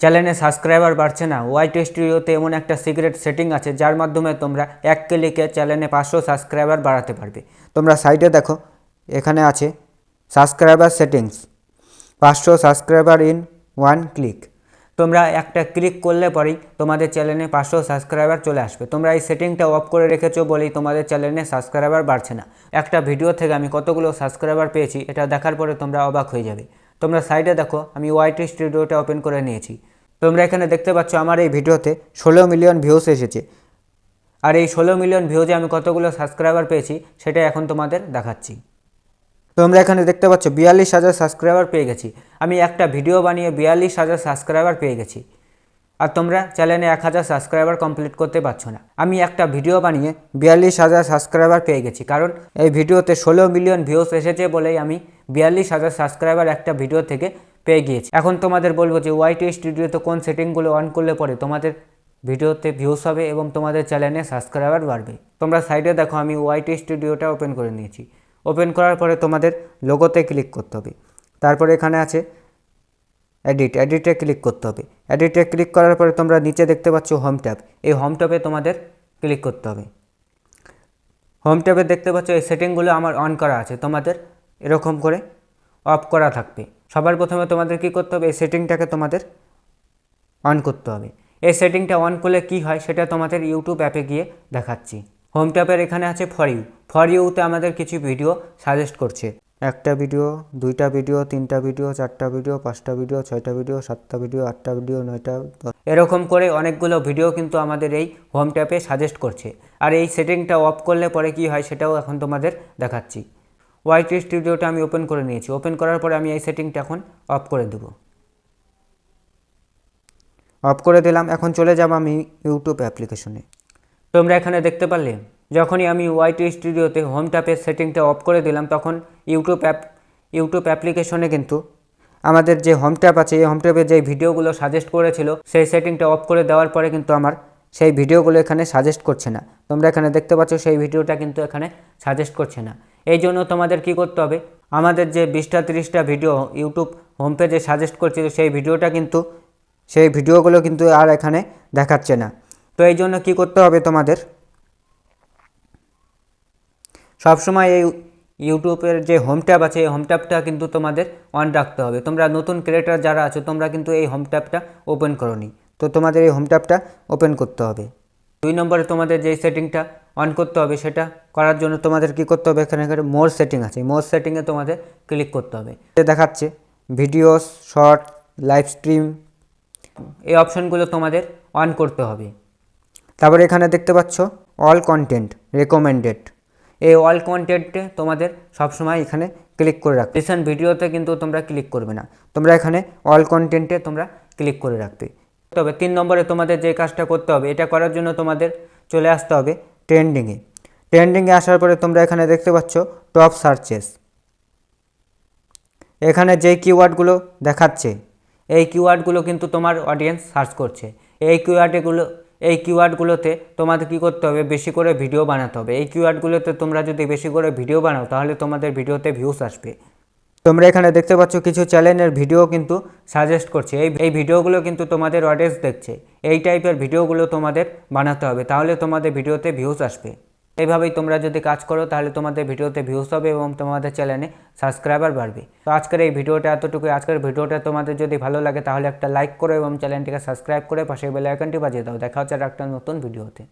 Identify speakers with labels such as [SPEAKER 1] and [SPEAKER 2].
[SPEAKER 1] চ্যানেলে সাবস্ক্রাইবার বাড়ছে না। ওয়াইটি স্টুডিওতে এমন একটা সিক্রেট সেটিং আছে, যার মাধ্যমে তোমরা এক ক্লিকে চ্যানেলে পাঁচশো সাবস্ক্রাইবার বাড়াতে পারবে। তোমরা সাইডে দেখো, এখানে আছে সাবস্ক্রাইবার সেটিংস পাঁচশো সাবস্ক্রাইবার ইন ওয়ান ক্লিক তোমরা একটা ক্লিক করলে পরেই তোমাদের চ্যানেলে পাঁচশো সাবস্ক্রাইবার চলে আসবে। তোমরা এই সেটিংটা অফ করে রেখেছো বলেই তোমাদের চ্যানেলে সাবস্ক্রাইবার বাড়ছে না। একটা ভিডিও থেকে আমি কতগুলো সাবস্ক্রাইবার পেয়েছি, এটা দেখার পরে তোমরা অবাক হয়ে যাবে। তোমরা সাইডে দেখো, আমি ওয়াইটি স্টুডিওটা ওপেন করে নিয়েছি। তোমরা এখানে দেখতে পাচ্ছ আমার এই ভিডিওতে ষোলো মিলিয়ন ভিউস এসেছে। আর এই ষোলো মিলিয়ন ভিউজে আমি কতগুলো সাবস্ক্রাইবার পেয়েছি সেটা এখন তোমাদের দেখাচ্ছি। তোমরা এখানে দেখতে পাচ্ছ বিয়াল্লিশ হাজার সাবস্ক্রাইবার পেয়ে গেছি। আমি একটা ভিডিও বানিয়ে বিয়াল্লিশ হাজার সাবস্ক্রাইবার পেয়ে গেছি। আর তোমরা চ্যানেলে এক হাজার সাবস্ক্রাইবার কমপ্লিট করতে পারছ না। আমি একটা ভিডিও বানিয়ে বিয়াল্লিশ হাজার সাবস্ক্রাইবার পেয়ে গেছি। কারণ এই ভিডিওতে ষোলো মিলিয়ন ভিউস এসেছে বলেই আমি বিয়াল্লিশ হাজার সাবস্ক্রাইবার একটা ভিডিও থেকে পেয়ে গিয়েছি। এখন তোমাদের বলব যে ওয়াইটি স্টুডিওতে কোন সেটিংগুলো অন করলে পরে তোমাদের ভিডিওতে ভিউস হবে এবং তোমাদের চ্যানেলে সাবস্ক্রাইবার বাড়বে। তোমরা সাইডে দেখো, আমি ওয়াইটি স্টুডিওটা ওপেন করে নিয়েছি। ওপেন করার পরে তোমাদের লোগোতে ক্লিক করতে হবে। তারপরে এখানে আছে এডিট এডিটে ক্লিক করতে হবে। এডিটে ক্লিক করার পরে তোমরা নিচে দেখতে পাচ্ছ হোম ট্যাব এই হোম ট্যাবে তোমাদের ক্লিক করতে হবে। হোম ট্যাবে দেখতে পাচ্ছ এই সেটিংগুলো আমার অন করা আছে। তোমাদের এরকম করে অফ করা থাকবে। সবার প্রথমে তোমাদের কি করতে হবে? এই সেটিংটাকে তোমাদের অন করতে হবে। এই সেটিংটা অন করলে কি হয়? সেটা তোমাদের ইউটিউব অ্যাপে গিয়ে দেখাচ্ছি। হোম ট্যাপের এখানে আছে ফর ইউ ফর ইউতে আমাদের কিছু ভিডিও সাজেস্ট করছে। একটা ভিডিও দুইটা ভিডিও তিনটা ভিডিও চারটা ভিডিও পাঁচটা ভিডিও ছয়টা ভিডিও সাতটা ভিডিও আটটা ভিডিও নয়টা এরকম করে অনেকগুলো ভিডিও কিন্তু আমাদের এই হোম ট্যাপে সাজেস্ট করছে। আর এই সেটিংটা অফ করলে পরে কি হয়? সেটাও এখন তোমাদের দেখাচ্ছি। ওয়াইটি স্টুডিওটা আমি ওপেন করে নিয়েছি। ওপেন করার পরে আমি এই সেটিংটা এখন অফ করে দেবো। অফ করে দিলাম, এখন চলে যাব আমি ইউটিউব অ্যাপ্লিকেশনে তোমরা এখানে দেখতে পারলে, যখনই আমি ওয়াইটি স্টুডিওতে হোম ট্যাপের সেটিংটা অফ করে দিলাম, তখন ইউটিউব অ্যাপ ইউটিউব অ্যাপ্লিকেশনে কিন্তু আমাদের যে হোম ট্যাপ আছে, এই হোম ট্যাপে যে ভিডিওগুলো সাজেস্ট করেছিল, সেই সেটিংটা অফ করে দেওয়ার পরে কিন্তু আমার সেই ভিডিওগুলো এখানে সাজেস্ট করছে না। তোমরা এখানে দেখতে পাচ্ছ, সেই ভিডিওটা কিন্তু এখানে সাজেস্ট করছে না। এই জন্য তোমাদের কি করতে হবে? আমাদের যে বিশটা তিরিশটা ভিডিও ইউটিউব হোম পেজে সাজেস্ট করছিল, সেই ভিডিওটা কিন্তু, সেই ভিডিওগুলো কিন্তু আর এখানে দেখাচ্ছে না। তো এই জন্য কী করতে হবে তোমাদের? সবসময় এই ইউটিউবের যে হোম ট্যাব আছে, এই হোম ট্যাবটা কিন্তু তোমাদের অন রাখতে হবে। তোমরা নতুন ক্রিয়েটার যারা আছো, তোমরা কিন্তু এই হোম ট্যাবটা ওপেন করোনি। তো তোমাদের এই হোম ট্যাবটা ওপেন করতে হবে। দুই নম্বরে তোমাদের যে সেটিংটা অন করতে হবে সেটা করার জন্য তোমাদের কি করতে হবে? এখানে এখানে মোর সেটিং আছে। মোর সেটিংয়ে তোমাদের ক্লিক করতে হবে। দেখাচ্ছে ভিডিওস শর্ট লাইভ স্ট্রিম এই অপশনগুলো তোমাদের অন করতে হবে। তারপরে এখানে দেখতে পাচ্ছ অল কন্টেন্ট রেকমেন্ডেড এই অল কন্টেন্টে তোমাদের সবসময় এখানে ক্লিক করে রাখবে রিসেন্ট ভিডিওতে কিন্তু তোমরা ক্লিক করবে না। তোমরা এখানে অল কন্টেন্টে তোমরা ক্লিক করে রাখবে তবে তিন নম্বরে তোমাদের যে কাজটা করতে হবে, এটা করার জন্য তোমাদের চলে আসতে হবে ট্রেন্ডিংয়ে ট্রেন্ডিংয়ে আসার পরে তোমরা এখানে দেখতে পাচ্ছ টপ সার্চেস এখানে যে কিওয়ার্ডগুলো দেখাচ্ছে, এই কিওয়ার্ডগুলো কিন্তু তোমার অডিয়েন্স সার্চ করছে। এই কিওয়ার্ডগুলো এই কিওয়ার্ডগুলোতে তোমাদের কী করতে হবে, বেশি করে ভিডিও বানাতে হবে। এই কিওয়ার্ডগুলোতে তোমরা যদি বেশি করে ভিডিও বানাও, তাহলে তোমাদের ভিডিওতে ভিউস আসবে। তোমরা এখানে দেখতে পাচ্ছ কিছু চ্যানেলের ভিডিও কিন্তু সাজেস্ট করছে। এই এই ভিডিওগুলো কিন্তু তোমাদের অডিয়েন্স দেখছে। এই টাইপের ভিডিওগুলো তোমাদের বানাতে হবে। তাহলে তোমাদের ভিডিওতে ভিউস আসবে। এইভাবেই তোমরা যদি কাজ করো, তাহলে তোমাদের ভিডিওতে ভিউস হবে এবং তোমাদের চ্যানেলে সাবস্ক্রাইবার বাড়বে। তো আজকের এই ভিডিওটা এতটুকু আজকের ভিডিওটা তোমাদের যদি ভালো লাগে, তাহলে একটা লাইক করো এবং চ্যানেলটিকে সাবস্ক্রাইব করে পাশে বেল আইকনটি বাজিয়ে দাও। দেখা হচ্ছে একটা নতুন ভিডিওতে।